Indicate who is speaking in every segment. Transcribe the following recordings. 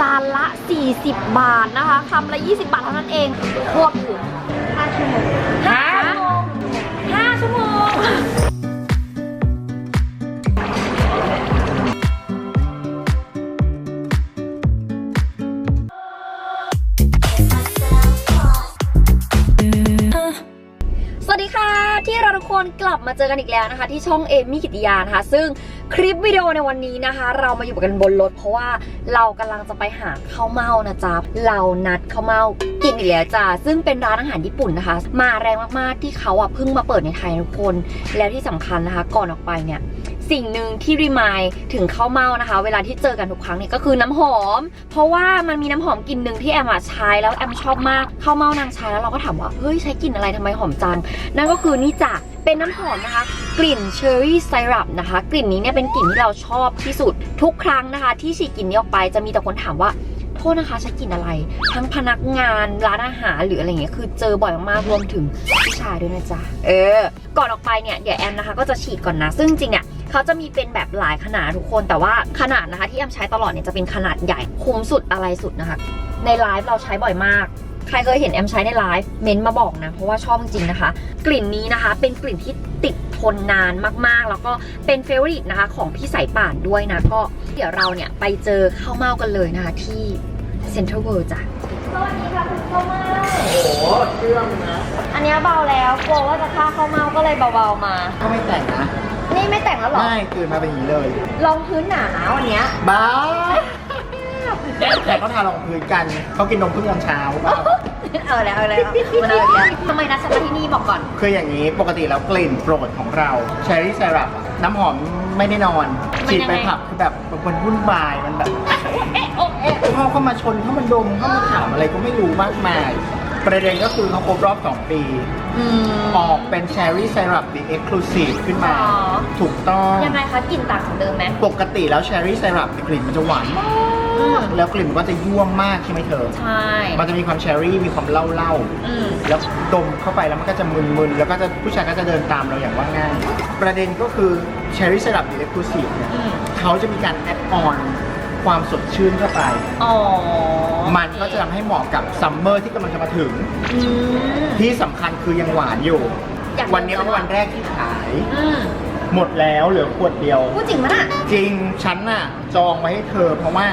Speaker 1: จานละ 40 บาทนะคะคำละ 20 บาทเท่านั้นเองควบคุม5ชั่วโมง5ชั่วโมง5ชั่วโมง นกลับมาเจอกันอีกแล้วนะคะ ที่ช่องเอมี่กิติยานะคะ ซึ่งคลิปวิดีโอในวันนี้นะคะ เรามาอยู่กันบนรถเพราะว่าเรากำลังจะไปหาข้าวเม่านะจ๊ะเรานัดข้าวเม่ากินอีกแล้วจ้าซึ่งเป็นร้านอาหารญี่ปุ่นนะคะ มาแรงมากๆที่เขาอะเพิ่งมาเปิดในไทยทุกคน แล้วที่สำคัญนะคะ ก่อนออกไปเนี่ยสิ่งหนึ่งที่รีมายถึงข้าวเม่านะคะ เวลาที่เจอกันทุกครั้งเนี่ยก็คือน้ำหอม เพราะว่ามันมีน้ำหอมกลิ่นหนึ่งที่แอมอะใช้แล้วแอมชอบมากข้าวเม่านางใช้แล้วเราก็ถามว่าเฮ้ยใช้กลิ่นอะไรทำไมหอมจังนั่นก็คือนี่จ้ะ เป็นน้ำหอมนะคะ กลิ่นเชอร์รี่ไซรัปนะคะ กลิ่นนี้เนี่ยเป็นกลิ่นที่เราชอบที่สุดทุกครั้งนะคะ ที่ฉีดกลิ่นนี้ออกไปจะมีแต่คนถามว่าโทษนะคะใช้กลิ่นอะไร ทั้งพนักงานร้านอาหารหรืออะไรเงี้ยคือเจอบ่อยมากรวมถึงผู้ชายด้วยนะจ๊ะเออ ก่อนออกไปเนี่ยเดี๋ยวแอมนะคะก็จะฉีดก่อนนะ ซึ่งจริงเนี่ยเขาจะมีเป็นแบบหลายขนาดทุกคนแต่ว่าขนาดนะคะที่แอมใช้ตลอดเนี่ยจะเป็นขนาดใหญ่คุ้มสุดอะไรสุดนะคะ ในไลฟ์เราใช้บ่อยมาก ใครเคยเห็นแอมใช้ในไลฟ์เม้นต์มาบอกนะ เพราะว่าชอบจริงๆนะคะ กลิ่นนี้นะคะเป็นกลิ่นที่ติดทนนานมากๆ แล้วก็เป็นเฟเวอริตนะคะของพี่สายป่านด้วยนะ ก็เดี๋ยวเราเนี่ยไปเจอข้าวเม่ากันเลยนะคะที่เซ็นทรัลเวิลด์จ้ะสวัสดีค่ะคุณข้าวเม่า
Speaker 2: โอ้โหเชื่องนะ
Speaker 1: อันเนี้ยเบาแล้วกลัวว่าจะฆ่าข้าวเม่าก็เลยเบาๆมา
Speaker 2: ก็ไม่แต่งนะ
Speaker 1: นี่ไม่แต่งแล้วเหรอ
Speaker 2: ไม่ตื่นมาเป็นอย่างนี้เลย
Speaker 1: รองพื้นหนาวันเนี้ย
Speaker 2: บ้า แต่เขาทารองพื้นกันเขากินนมเพิ่งตอนเช้าเปล่า
Speaker 1: เออแล้วเอาแล้วมันเอาอีกแล้วทำไมนัดฉันมาที่นี่บอกก่อน
Speaker 2: คืออย่างนี้ปกติแล้วกลิ่นโปรดของเราเชอร์รี่ไซรัปน้ำหอมไม่ได้นอน
Speaker 1: มัน
Speaker 2: ฉีด
Speaker 1: ยัง
Speaker 2: ไป
Speaker 1: ไง
Speaker 2: ผับคือแบบมันวุ่นวายมันแบบเอ๊ะโอ๊ะเอ๊ะเข้าเข้ามาชนเข้ามาดมเข้ามาถามอะไรก็ไม่รู้มากมาย ประเด็นก็คือเขาครบรอบ 2 ปี
Speaker 1: อืม
Speaker 2: ออกเป็นเชอร์รี่ไซรัป The Exclusive ขึ้นมา
Speaker 1: อ๋อ
Speaker 2: ถูกต้อง
Speaker 1: ยังไงคะกลิ่นต่างจากเดิมไหม
Speaker 2: ปกติแล้วเชอร์รี่ไซรัปกลิ่นมันจะหวานมาก
Speaker 1: อืม
Speaker 2: แล้วกลิ่นมันก็จะยั่วมากใช่ไหมเธอ
Speaker 1: ใช่
Speaker 2: มันจะมีความเชอร์รี่ มีความเหล้าเล่า
Speaker 1: อืม
Speaker 2: ๆแล้วดมเข้าไปแล้วมันก็จะมึนๆ แล้วก็จะผู้ชายก็จะเดินตามเราอย่างว่าง่าย ประเด็นก็คือเชอร์รี่ไซรัปหรือเอ็กซ์คลูซีฟเนี่ย
Speaker 1: อืม
Speaker 2: เขาจะมีการแอดออนความสดชื่นเข้าไป
Speaker 1: อ๋อ
Speaker 2: มันก็จะทำให้เหมาะกับซัมเมอร์ที่กำลังจะมาถึง
Speaker 1: อืม
Speaker 2: ที่สำคัญคือยังหวานอยู่
Speaker 1: อยาก
Speaker 2: วันนี้เป็นวันแรกที่ขาย
Speaker 1: อืม
Speaker 2: หมดแล้วเหลือขวดเดียว
Speaker 1: พูดจริงมั้ยน่ะ
Speaker 2: จริงฉันน่ะจองไว้ให้เธอเพราะว่า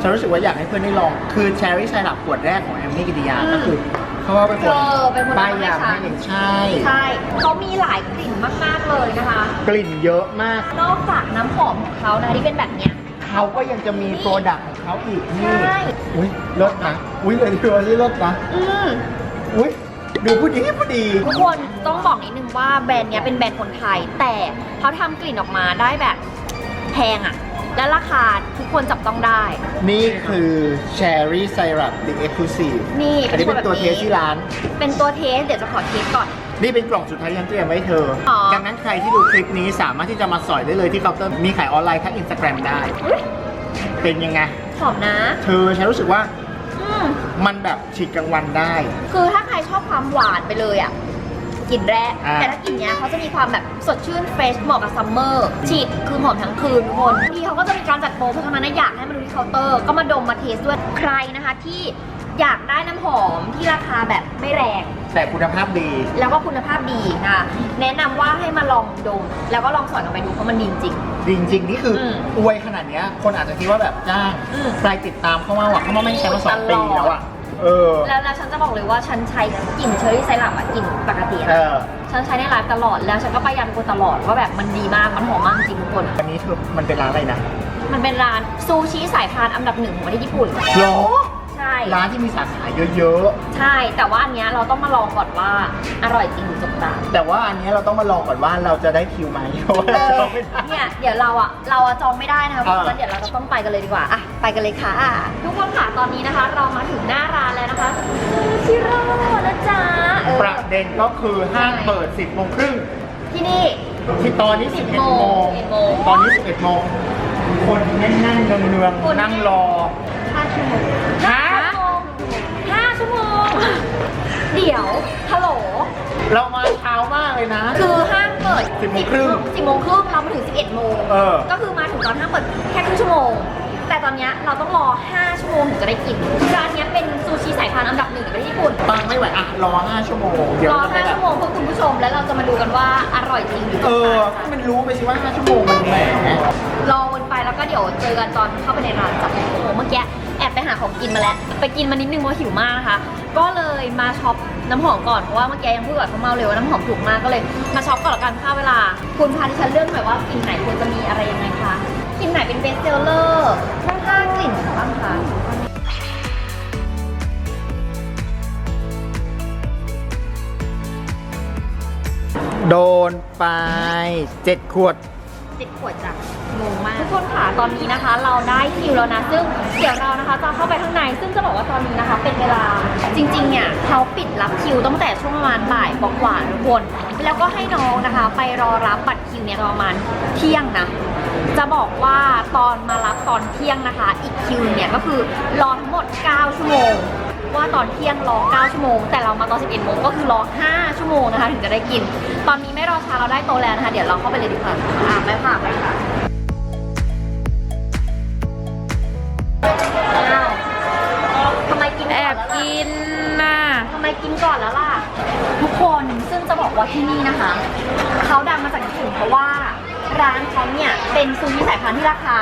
Speaker 2: ฉันรู้สึกว่าอยากให้เพื่อนได้ลอง คือแชร์รี่ไซรัปขวดแรกของแอมมี่กิติยา
Speaker 1: อืม
Speaker 2: ก็คือเขาว่าเป็นคน
Speaker 1: เธอเป็นคน
Speaker 2: ป้ายยา
Speaker 1: ทำให้ฉัน
Speaker 2: ให้เองใช่
Speaker 1: ใช่เขามีหลายกลิ่นมากๆเลยนะคะ
Speaker 2: กลิ่นเยอะมาก
Speaker 1: นอกจากน้ำหอมของเขานะที่เป็นแบบเนี้ย
Speaker 2: เขาก็ยังจะมีโปรดักต์ของเขาอีกนี่
Speaker 1: ใช่
Speaker 2: อุ้ยเลิศนะอุ้ยเลยดูนี่เลิศนะ
Speaker 1: อืม
Speaker 2: อุ้ยดูผู้ดีผู้ดี
Speaker 1: ทุกคนต้องบอกนิดนึงว่าแบรนด์เนี้ยเป็นแบรนด์คนไทย แต่เขาทำกลิ่นออกมาได้แบบแพงอะ และราคาทุกคนจับต้องได้
Speaker 2: นี่คือแชร์รี่ไซรัป The Exclusive
Speaker 1: นี่
Speaker 2: อันนี้เป็นตัว
Speaker 1: แบบ
Speaker 2: เทสที่ร้าน
Speaker 1: เป็นตัวเทสเดี๋ยวจะขอเทสก่อน
Speaker 2: นี่เป็นกล่องสุดท้ายที่ฉันเตรียมไว้ให้เธอ
Speaker 1: อ๋อ
Speaker 2: ดังนั้นใครที่ดูคลิปนี้สามารถที่จะมาสอยได้เลยที่เคาน์เตอร์มีขายออนไลน์ทั้งอินสตาแกรมได้
Speaker 1: อุ๊ย
Speaker 2: เป็นยังไง
Speaker 1: หอมนะ
Speaker 2: เธอฉันรู้สึกว่า
Speaker 1: อืม
Speaker 2: มันแบบฉีดกลางวันได้
Speaker 1: คือถ้าใครชอบความหวานไปเลยอะ กลิ่นแรก
Speaker 2: อ่า
Speaker 1: แต่ถ้ากลิ่นเนี้ยเขาจะมีความแบบสดชื่นเฟรชเหมาะกับซัมเมอร์ฉีดคือหอมทั้งคืนทุกคนบางทีเขาก็จะมีการจัดโปรเพราะฉะนั้นนะอยากให้มาดูที่เคาน์เตอร์ ก็มาดมมาเทสด้วยใครนะคะที่อยากได้น้ำหอมที่ราคาแบบไม่แรง
Speaker 2: แต่คุณภาพดี
Speaker 1: แล้วก็คุณภาพดีนะคะแนะนำว่าให้มาลองดม แล้วก็ลองสอยกันไปดูเพราะมันดีจริง
Speaker 2: จริงๆ นี่คืออ
Speaker 1: ม
Speaker 2: อวยขนาดเนี้ย คนอาจจะคิดว่าแบบจ้าง
Speaker 1: อืม
Speaker 2: ใครติดตามเขามาว่ะเขามาไม่ใช้มาสองปี
Speaker 1: ตลอด
Speaker 2: แล้วอะ เออ
Speaker 1: แล้วแล้วฉันจะบอกเลยว่าฉันใช้กลิ่นเชอร์รี่ไซรัปอะกลิ่นปกติอะ
Speaker 2: เออ
Speaker 1: ฉันใช้ในไลฟ์ตลอดแล้วฉันก็ประหยัดคนตลอดว่าแบบมันดีมากมันหอมมากจริงทุกคน
Speaker 2: วันนี้เธอมันเป็นร้านอะไรนะ
Speaker 1: มันเป็นร้านซูชิสายพานอันดับหนึ่งของประเทศญี่ปุ่น
Speaker 2: หรอ
Speaker 1: ใช่
Speaker 2: ร้านที่มีสาขาเยอะ
Speaker 1: ใช่ แต่ว่าอันเนี้ยเราต้องมาลองก่อนว่าอร่อยจริงหรือจกตา
Speaker 2: ๆ แต่ว่าอันเนี้ยเราต้องมาลองก่อนว่าเราจะได้คิวไหมเพราะว่า
Speaker 1: เอ
Speaker 2: เรา
Speaker 1: อ
Speaker 2: จองไม่ได้
Speaker 1: เนี่ยเดี๋ยวเราอะเราอะจองไม่ได้นะคะเพ
Speaker 2: เออ
Speaker 1: ราะฉะนั้นเดี๋ยวเราจะต้องไปกันเลยดีกว่าอะไปกันเลยค่ะทุกคนค่ะตอนนี้นะคะ เรามาถึงหน้าร้านแล้วนะคะชิโร่นะจ๊ะเออ
Speaker 2: ประเด็นก็คือห้างเปิด 10โมงครึ่ง
Speaker 1: ที่นี่
Speaker 2: ที่ตอนนี้
Speaker 1: 10
Speaker 2: 11โมง
Speaker 1: 11โมง
Speaker 2: ตอนนี้ 11 โมง คนแน่นๆเนือง
Speaker 1: คน
Speaker 2: ๆนั่งรอ
Speaker 1: ห้าชั่วโมง เดี๋ยวฮัลโหล
Speaker 2: เรามาเช้ามากเลยนะ
Speaker 1: คือห้างเปิด
Speaker 2: 10โมงครึ่ง
Speaker 1: สิบโมงครึ่งเรามาถึง11โมง
Speaker 2: เออ
Speaker 1: ก็คือมาถึงตอนห้างเปิดแค่ครึ่งชั่วโมง แต่ตอนเนี้ยเราต้องรอ 5 ชั่วโมงจะได้กินร้านเนี้ยเป็นซูชิสายพันธุ์อันดับหนึ่งในประเทศญี่ปุ่น
Speaker 2: ปังไม่ไหวอะรอห้าชั่วโมง เดี๋ยว
Speaker 1: รอ
Speaker 2: จะไป
Speaker 1: ห้า
Speaker 2: แบบ
Speaker 1: ชั่วโมงเพื่อคุณผู้ชมแล้วเราจะมาดูกันว่าอร่อยจริงหรือ
Speaker 2: เอ
Speaker 1: เป
Speaker 2: อ
Speaker 1: ล่า
Speaker 2: ให้มันรู้ไปสิว่าห้าชั่วโมงมันแหม
Speaker 1: รอวนไปแล้วก็เดี๋ยวเจอกันตอนเข้าไปในร้านจ้ะโอ้โหเมื่อกี้ แอบไปหาของกินมาแล้ว ไปกินมานิดนึงเพราะหิวมากนะคะก็เลยมาช็อปน้ำหอมก่อนเพราะว่าเมื่อกี้ยังพูดกับเขาเมาเลยว่าน้ำหอมถูกมากก็เลยมาช็อปก่อนละกันค่าเวลา คุณพาดิฉันเลือกหน่อยว่ากลิ่นไหนควรจะมีอะไรยังไงคะกลิ่นไหนเป็นเบสเซลเลอร์ข้างๆกลิ่นบ้างคะ
Speaker 2: โดนไปเจ็ดขวด
Speaker 1: สิบขวดจ้ะ งงมากทุกคนค่ะตอนนี้นะคะ เราได้คิวแล้วนะ ซึ่งเดี๋ยวเรานะคะจะเข้าไปข้างใน ซึ่งจะบอกว่าตอนนี้นะคะ เป็นเวลาจริงๆเนี่ยเขาปิดรับคิวตั้งแต่ช่วงประมาณบ่ายกว่าๆทุกคน แล้วก็ให้น้องนะคะ ไปรอรับบัตรคิวเนี่ยประมาณเที่ยงนะจะบอกว่าตอนมารับตอนเที่ยงนะคะ อีกคิวเนี่ยก็คือรอทั้งหมด 9 ชั่วโมง ว่าตอนเที่ยงรอ 9 ชั่วโมง แต่เรามาตอน 11 โมงก็คือรอ 5 ชั่วโมงนะคะ ถึงจะได้กิน ตอนนี้ไม่รอช้าเราได้โตแล้วนะคะ เดี๋ยวเราเข้าไปเลยดีกว่าอะไปค่ะไปค่ะ
Speaker 3: แอ
Speaker 1: ก่อน
Speaker 3: บ
Speaker 1: แล้วล่ะ
Speaker 3: กินน่ะ
Speaker 1: ทำไมกินก่อนแล้วล่ะ ทุกคนซึ่งจะบอกว่าที่นี่นะคะ เขาดังมาจากญี่ปุ่นเพราะว่าร้านเขาเนี่ยเป็นซูชิสายพันธุ์ที่ราคา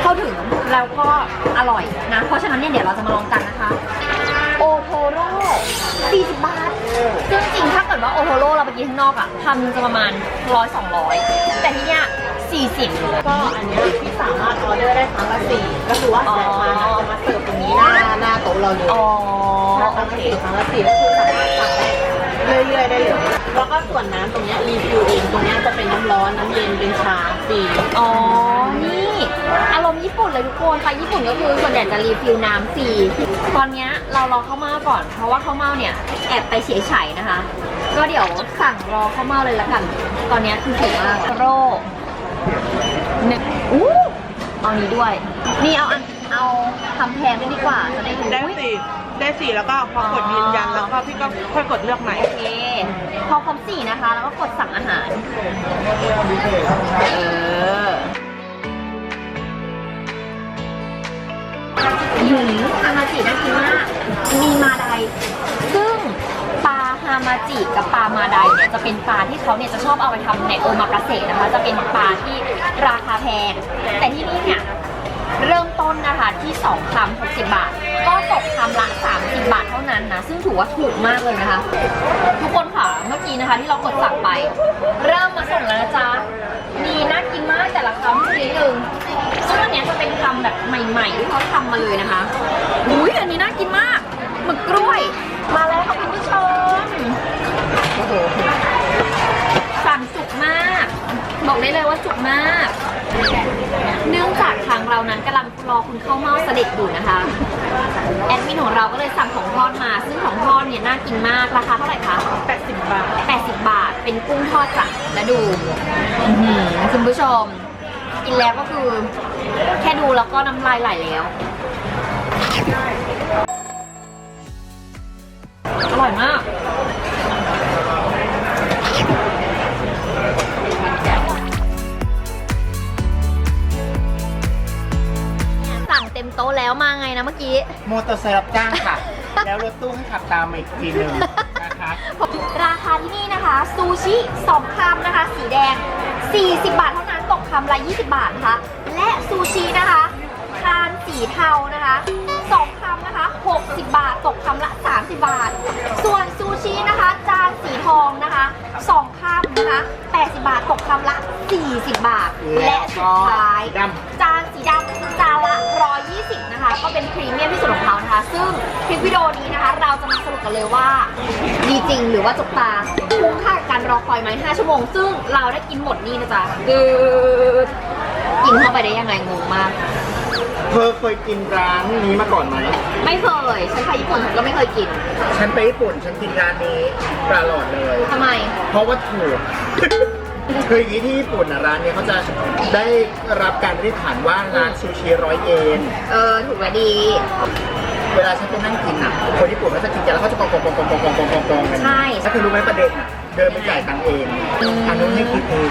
Speaker 1: เข้าถึงแล้วก็อร่อยนะ เพราะฉะนั้นเนี่ยเดี๋ยวเราจะมาลองกันนะคะ โอโทโร่40 บาท ซึ่งจริงถ้าเกิดว่าโอโทโร่เราไปกินข้างนอกอะทำจะประมาณ 100 200 แต่ที่เนี้ย 40
Speaker 3: ก็อันเนี้ยที่สามารถออเดอร์ได้ครั้งละสี่ก็คือว่า
Speaker 1: อ๋อ
Speaker 3: แซกมานะจะมาเสิร์ฟตรงนี้หน้าหน้าโต๊ะเราเลย
Speaker 1: อ๋อ
Speaker 3: ครั้ง
Speaker 1: โอ
Speaker 3: ละ
Speaker 1: เค
Speaker 3: สี่ครั้งละสี่ก็คือสามารถสั่งได้เรื่อยๆได้เลยแล้วก็ส่วนน้ำตรงเนี้ยรีฟิลเองตรงเนี้ยจะเป็นน้ำร้อนน้ำเย็นเป็นชาฟรี
Speaker 1: อ๋อ นี่ อารมณ์ญี่ปุ่นเลยทุกคน ไปญี่ปุ่นก็คือส่วนใหญ่จะรีฟิลน้ำฟรีตอนเนี้ยเรารอข้าวเม่าก่อน เพราะว่าข้าวเม่าเนี่ยแอบไปเฉยไฉนะคะ ก็เดี๋ยวสั่งรอข้าวเม่าเลยละกัน ตอนเนี้ยคือหิวมากโร หนึ่งอู้เอานี้ด้วย นี่เอาอันเอาทำแพงด้วยดีกว่าจะได้รู้
Speaker 4: ได้
Speaker 1: อุ๊ย
Speaker 4: สี่ได้สี่แล้วก็พอกดยืนยันแล้วก็พี่ก็ค่อยกดเลือกใหม่
Speaker 1: โอเค พอครบสี่นะคะ แล้วก็กดสั่งอาหาร เออหืมฮามาจิน่ากินมาก มีมาไดซึ่งปลา ฮามาจิกับปลามาไดเนี่ยจะเป็นปลาที่เขาเนี่ยจะชอบเอาไปทำในโอมากาเสะนะคะ จะเป็นปลาที่ราคาแพง แต่ที่นี่เนี่ยเริ่มต้นนะคะที่2คำ60 บาท ก็ตกคำละ 30 บาทเท่านั้นนะ ซึ่งถือว่าถูกมากเลยนะคะ ทุกคนค่ะ เมื่อกี้นะคะที่เรากดสั่งไป เริ่มมาส่งแล้วนะจ๊ะมีน่ากินมากแต่ละคำทีหนึ่งซึ่งอันเนี้ยจะเป็นคำแบบใหม่ๆที่เขาทำมาเลยนะคะ อุ้ยอันนี้น่ากินมากหมึกกล้วย บอกได้เลยว่าจุกมาก เนื่องจากทางเรานั้นกำลังรอคุณข้าวเม่าเสด็จอยู่นะคะ แอดมินของเราก็เลยสั่งของทอดมา ซึ่งของทอดเนี่ยน่ากินมาก ราคาเท่าไหร่คะ
Speaker 4: 80 บาท
Speaker 1: 80 บาท เป็นกุ้งทอดจ้ะและดูอื้อหือคุณผู้ชม กินแล้วก็คือ แค่ดูแล้วก็น้ำลายไหลแล้ว อร่อยมาก มื่อกี้
Speaker 2: มอเตอร์ไซค์รับจ้างค่ะ แล้วรถตู้ให้ขับตามมาอีกทีหนึ่งนะคะ
Speaker 1: ราคาที่นี่นะคะ ซูชิ2คำนะคะ สีแดง 40 บาทเท่านั้นตกคำละ20 บาทนะคะและซูชินะคะทานสีเทานะคะ2คำนะคะ 60 บาท ตกคำละ 30 บาท ส่วนซูชินะคะ จานสีทองนะคะ2คำนะคะ 80 บาท ตกคำละ 40 บาท และสุดท้าย
Speaker 2: ด
Speaker 1: จานสีดำ ก็เป็นพรีเมียมที่สุดของเขานะคะ ซึ่งคลิปวิดีโอนี้นะคะ เราจะมาสรุปกันเลยว่าดีจริงหรือว่าจกตาคุ้มค่ากับการรอคอยไหม5ชั่วโมง ซึ่งเราได้กินหมดนี่นะจ๊ะคือกินเข้าไปได้ยังไงงงมาก
Speaker 2: เธอเคยกินร้านนี้มาก่อนไหม
Speaker 1: ไม่เคย ฉันไปญี่ปุ่นฉันก็ไม่เคยกิน
Speaker 2: ฉันไปญี่ปุ่นฉันกินร้านนี้ตลอดเลย
Speaker 1: ทำไม
Speaker 2: เพราะว่าถูก คืออย่างนี้ที่ญี่ปุ่นอะร้านเนี้ยเขาจะได้รับการเรียกขานว่าร้านซูชิร้อยเยน
Speaker 1: เออถูกและดี
Speaker 2: เวลาฉันไปนั่งกินอะ คนญี่ปุ่นเขาจะกินกันแล้วเขาจะกองกองกองกองกองกองกองกองกองกัน
Speaker 1: ใช่
Speaker 2: แล้วคือรู้ไหมประเด็นอะ เดินไปจ่ายตังค์เอง
Speaker 1: อืม
Speaker 2: อันนู้นให้คิดเอง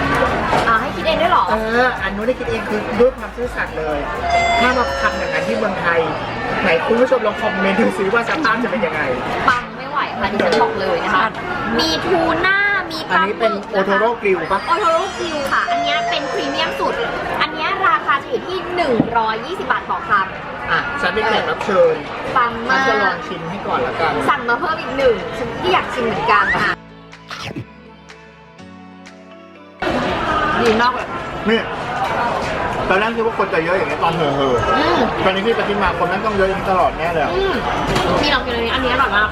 Speaker 1: อ่าให้คิดเองด้วยเหรอ
Speaker 2: เอออันนู้นได้คิดเองคือด้วยความซื่อสัตย์เลย ถ้ามาทำอย่างนั้นที่เมืองไทย ไหนคุณผู้ชมลองคอมเมนต์ดูซิว่าสภาพจะเป็นยังไง
Speaker 1: ปังไม่ไหวค่ะดิฉันบอกเลยนะคะ มีทูน่า มีป
Speaker 2: อัน
Speaker 1: ลา
Speaker 2: นี้
Speaker 1: ห
Speaker 2: เป็น
Speaker 1: มึก
Speaker 2: โอโทโร่กริลปะ
Speaker 1: โอโทโร่กิวค่ะ อันเนี้ยเป็นพรีเมียมสุด อันเนี้ยราคาจะอยู่ที่ 120 บาทต่อค
Speaker 2: อะ ฉันเป็นแขกรับเชิญำ
Speaker 1: ปัง
Speaker 2: ฉั
Speaker 1: มาน
Speaker 2: จะลอง
Speaker 1: ก
Speaker 2: ชิมให้ก่อนละกัน
Speaker 1: สั่งมาเพิ่มอีกหนึ่งฉันที่อยากชิมเหมือนกันค่ะ
Speaker 3: ดีมากเลย
Speaker 2: นี่ตอนแรกคิดว่าคนจะเยอะอย่างนี้ยตอนเห่อเห่อ
Speaker 3: อืม
Speaker 2: ตอนนี้ที่ไปที่มาคนแม่งต้องเยอะอย่างนี้ตลอดแน่เลยอะ
Speaker 3: อืมมีลองกินอันนี้อันนี้อร่อยมาก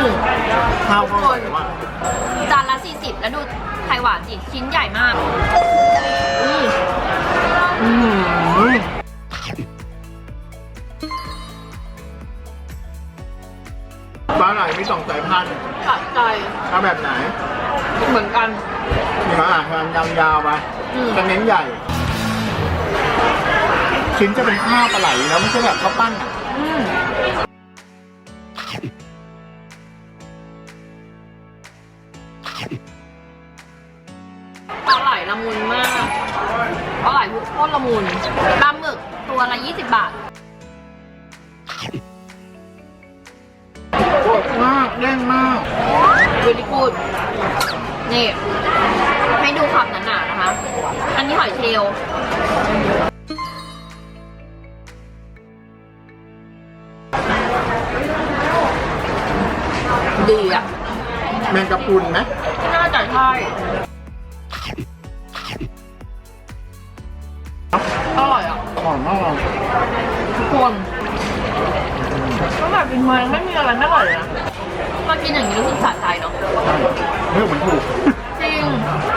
Speaker 3: อืม
Speaker 2: ข้าวก็อร่อยมาก
Speaker 1: จานละ 40 แล้วดูไข่หวานจิชิ้นใหญ่มาก
Speaker 3: อืม
Speaker 2: อื้อหือปลาไหลมีสองสายพันธุ์
Speaker 3: สะใจ
Speaker 2: เอาแบบไหน
Speaker 3: เหมือนกัน
Speaker 2: นี่เขาอ่านทำยาวๆไป
Speaker 3: อืม
Speaker 2: จะเน้นใหญ่ ชิ้นจะเป็นข้าวปลาไหลแล้วไม่ใช่แบบข้าวปั้นอะ
Speaker 3: อืม ปลาไหลทุกโคตรละมุน
Speaker 1: ปลาหมึกตัวละ 20 บาท
Speaker 2: โคตรมากเด้งมาก
Speaker 3: เวลิกูด
Speaker 1: นี่ ให้ดูความหนาๆนะคะ อันนี้หอยเชลล์ดีอะ
Speaker 2: แมงกะพรุนไหม
Speaker 3: น่าจะใช่
Speaker 2: หอมมาก
Speaker 3: ทุกคนก็แบบกินมายังไม่มีอะไรไม่อร่อยเลยนะ
Speaker 1: มากินอย่างนี้รู้สึกสะใจเนาะ
Speaker 2: เรื่องเหมือนถูก
Speaker 1: จริง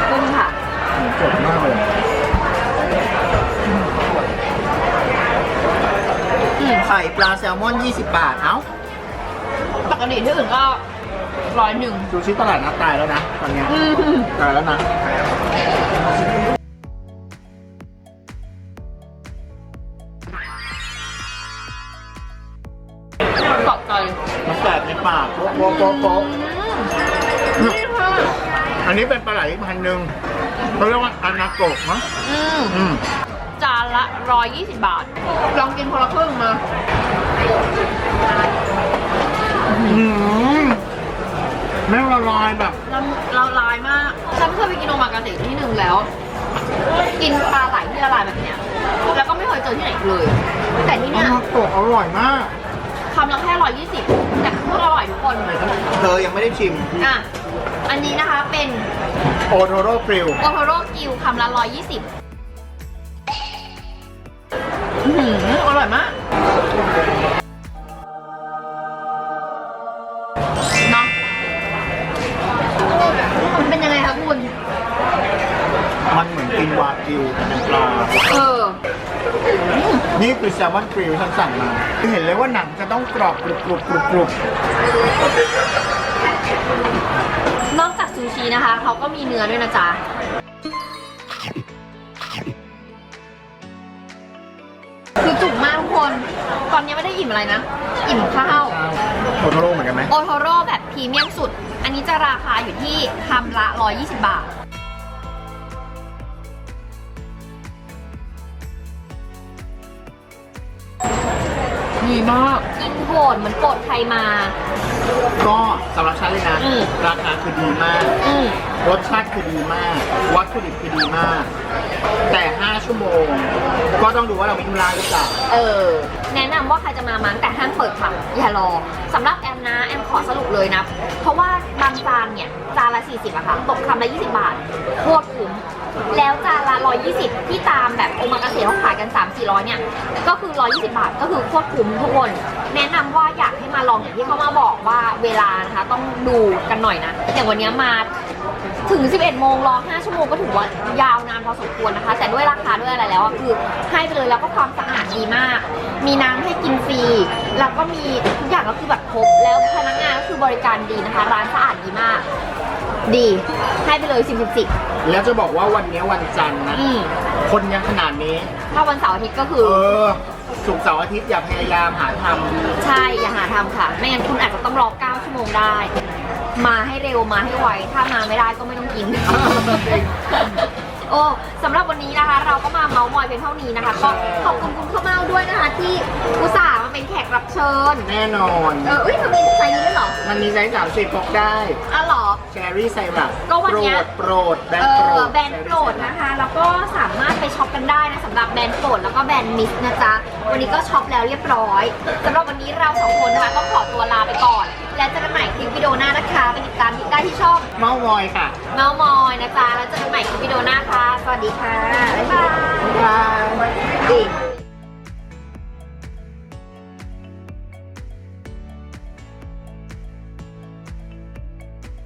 Speaker 1: คุ้มค่ะ
Speaker 2: สดมากเลย
Speaker 3: อืม
Speaker 2: ไข่ปลาแซลมอน 20 บาท เอ้า
Speaker 3: ปกติที่อื่นก็ร้อยหนึ่ง
Speaker 2: ดูชิตลาดนัดตายแล้วนะ ตอนเนี้ย
Speaker 3: อืม
Speaker 2: ตายแล้วนะ ปากโป๊ะโป๊ะโป๊ะ
Speaker 3: นี่ค่ะ
Speaker 2: อันนี้เป็นปลาไหลพันหนึ่งเขาเรียกว่าอานาโกะมั้ง
Speaker 3: อืมจานละ 120 บาท ลองกินคนละครึ่งมา
Speaker 2: อืมไม่ละลายแบบ
Speaker 3: ละลายมาก ฉันเคยไปกินโอมากาเสะที่หนึ่งแล้ว กินปลาไหลที่ละลายแบบเนี้ย แล้วก็ไม่เคยเจอที่ไหนอีกเลย แต่ที่เนี้ย
Speaker 2: นาโกะอร่อยมาก
Speaker 3: คำละแค่ 120 พูอร่อยทุกคน
Speaker 2: เธอยังไม่ได้ชิม
Speaker 3: อะ อันนี้นะคะเป็น
Speaker 2: โอโทโร่ฟิล
Speaker 1: โอโทโร่กิวคำละร้
Speaker 3: อยยี่สิบอร่อยมาก
Speaker 1: เนาะมันเป็นยังไงคะคุณ
Speaker 2: มันเหมือนกินวากิวแต่ปปลา
Speaker 1: เออ
Speaker 2: นี่คือแซลมอนกริลฉันสั่งมาคือเห็นเลยว่าหนังจะต้องกรอบกรุบกรุบกรุบกรุบ
Speaker 1: นอกจากซูชินะคะ เขาก็มีเนื้อด้วยนะจ๊ะคือจุกมากทุกคน ตอนนี้ไม่ได้อิ่มอะไรนะ อิ่มข้าว
Speaker 2: โอโทโร่เหมือนกันไหม
Speaker 1: โอโทโร่แบบพรีเมียมสุด อันนี้จะราคาอยู่ที่คำละ 120 บาท
Speaker 3: ดีมาก
Speaker 1: กินโหดเหมือนโปรดใครมา
Speaker 2: ก็สำหรับฉันเลยนะ
Speaker 3: อืม
Speaker 2: ราคาคือดีมาก
Speaker 3: อืม
Speaker 2: รสชาติคือดีมาก วัตถุดิบคือดีมาก แต่ 5 ชั่วโมง ก็ต้องดูว่าเรามีธุระหรือเปล่า
Speaker 1: เออ แนะนำว่าใครจะมามันแต่ห้ามเปิดค่ะอย่ารอสำหรับแอมนะ แอมขอสรุปเลยนะ เพราะว่าบางจานเนี่ย จานละ 40อะค่ะ ตกคำละ 20 บาท โคตรคุ้ม แล้วจานละ 120 ที่ตามแบบโอมากาเสะเขาขายกัน 3 400 เนี่ย ก็คือ 120 บาทก็คือคตรคุ้มทุกคน แนะนำว่าอยากให้มาลองอย่างที่เขามาบอกว่าเวลานะคะ ต้องดูกันหน่อยนะ อย่างวันเนี้ยมาถึง 11 โมงรอ 5 ชั่วโมงก็ถือว่ายาวนานพอสมควรนะคะ แต่ด้วยราคาด้วยอะไรแล้วอะคือให้ไปเลยแล้วก็ความสะอาดดีมาก มีน้ำให้กินฟรี แล้วก็มีทุกอย่างก็คือแบบครบ แล้วพนักงานก็คือบริการดีนะคะ ร้านสะอาดดีมาก ดีให้ไปเลย10 10 10
Speaker 2: แล้วจะบอกว่าวันนี้วันจันทร์นะ
Speaker 1: อืม
Speaker 2: คนยังขนาดนี้
Speaker 1: ถ้าวันเสาร์อาทิตย์ก็คื
Speaker 2: เอ
Speaker 1: อ
Speaker 2: อสุกร์เสาร์อาทิตย์อย่าพยายามหาท
Speaker 1: ใช่อย่าหาทำค่ะ ไม่งั้นคุณอาจจะต้องรอ 9 ชั่วโมงได้ มาให้เร็วมาให้ไว ถ้ามาไม่ได้ก็ไม่ต้องกิน โอ้สำหรับวันนี้นะคะ เราก็มาเมาส์มอยเพียงเท่านี้นะคะก็ขอบคุณคุณข้าวเมาด้วยนะคะ ที่อุตส่าห์มาเป็นแขกรับเชิญ
Speaker 2: แน่นอน
Speaker 1: เออเอ้ยทำไมใส่นี้ด้วยเหรอ
Speaker 2: มันมีไซส์สามสิบพกได้
Speaker 1: อ๋อเหรอ
Speaker 2: แชรี่ไซรัป
Speaker 1: ก็วัน
Speaker 2: โปร
Speaker 1: เนี้ย
Speaker 2: ดโปรดแบรน
Speaker 1: เอ
Speaker 2: ด์โปร
Speaker 1: อ
Speaker 2: ด
Speaker 1: แบรนด์โปรดนะคะ แล้วก็สามารถไปช็อปกันได้นะสำหรับแบรนด์โปรดแล้วก็แบรนด์มิสนะจ๊ะ วันนี้ก็ช็อปแล้วเรียบร้อยสำหรับวันนี้เราสองคนนะคะต้องขอตัวลาไปก่อน และเจอกันใหม่คลิปวิดีโอหน้านะคะไปติดตามได้ที่ช่อง
Speaker 2: เมามอยค่ะ
Speaker 1: เมามอยนะจ๊ะแล้วเจอกันใหม่คลิปวิดีโอหน้าค่ะ สวัสดีค่ะ บ๊ายบาย
Speaker 2: บ๊ายบาย
Speaker 1: ดี